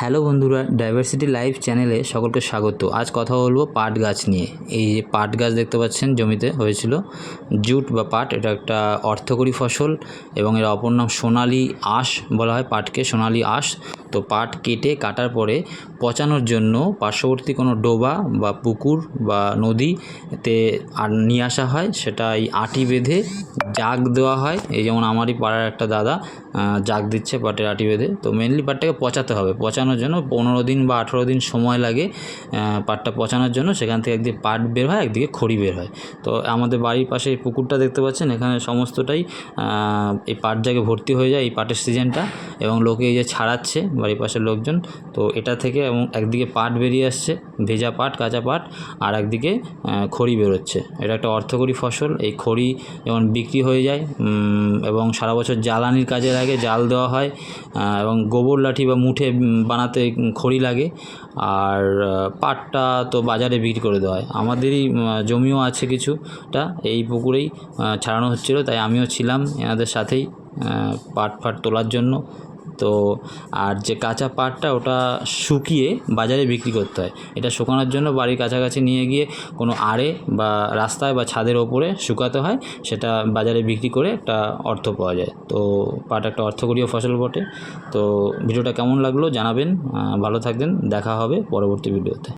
Hello বন্ধুরা diversity live চ্যানেলে সকলকে স্বাগত। আজ কথা বলব পাট গাছ নিয়ে। এই যে পাট গাছ দেখতে পাচ্ছেন, জমিতে হয়েছিল জুট বা পাট। এটা একটা অর্থকরী ফসল এবং এর অপর নাম সোনালি আঁশ বলা হয় পাটকে, সোনালি আঁশ। তো পাট কেটে কাটার পরে পচানোর জন্য পার্শ্ববর্তী কোনো ডোবা বা পুকুর বা নদীতে আর নিয়ে আসা হয়। সেটা এই আটি বেঁধে জাগ দেওয়া হয়। এই যেমন আমারই পাড়ার একটা দাদা জাগ দিচ্ছে পাটের আটি বেঁধে। তো মেনলি পাটটাকে পচাতে হবে। পচানোর জন্য পনেরো দিন বা আঠেরো দিন সময় লাগে পাটটা পচানোর জন্য। সেখান থেকে একদিকে পাট বের হয়, একদিকে খড়ি বের হয়। তো আমাদের বাড়ির পাশে এই পুকুরটা দেখতে পাচ্ছেন। এখানে সমস্তটাই এই পাট জাগে ভর্তি হয়ে যায় এই পাটের সিজনটা। এবং লোকে এই যে ছাড়াচ্ছে বাড়ির পাশের লোকজন, তো এটা থেকে এবং একদিকে পাট বেরিয়ে আসছে, ভেজা পাট, কাঁচা পাট, আর একদিকে খড়ি বেরোচ্ছে। এটা একটা অর্থকরী ফসল, এই খড়ি যেমন বিক্রি হয়ে যায় এবং সারা বছর জ্বালানির কাজে লাগে জাল দেওয়া হয় এবং গোবর লাঠি বা মুঠে বানাতে খড়ি লাগে, আর পাটটা তো বাজারে বিক্রি করে দেওয়া হয়। আমাদেরই জমিও আছে কিছুটা, এই পুকুরেই ছাড়ানো হচ্ছিল, তাই আমিও ছিলাম, এনাদের সাথেই। পাট ফাট তোলার জন্য। তো আর যে কাঁচা পাটটা ওটা শুকিয়ে বাজারে বিক্রি করতে হয়। এটা শুকানোর জন্য বাড়ির কাছাকাছি নিয়ে গিয়ে কোনো আড়ে বা রাস্তায় বা ছাদের ওপরে শুকাতে হয়। সেটা বাজারে বিক্রি করে একটা অর্থ পাওয়া যায়। তো পাট একটা অর্থকরীয় ফসল বটে। তো ভিডিওটা কেমন লাগল জানাবেন। ভালো থাকবেন। দেখা হবে পরবর্তী ভিডিওতে।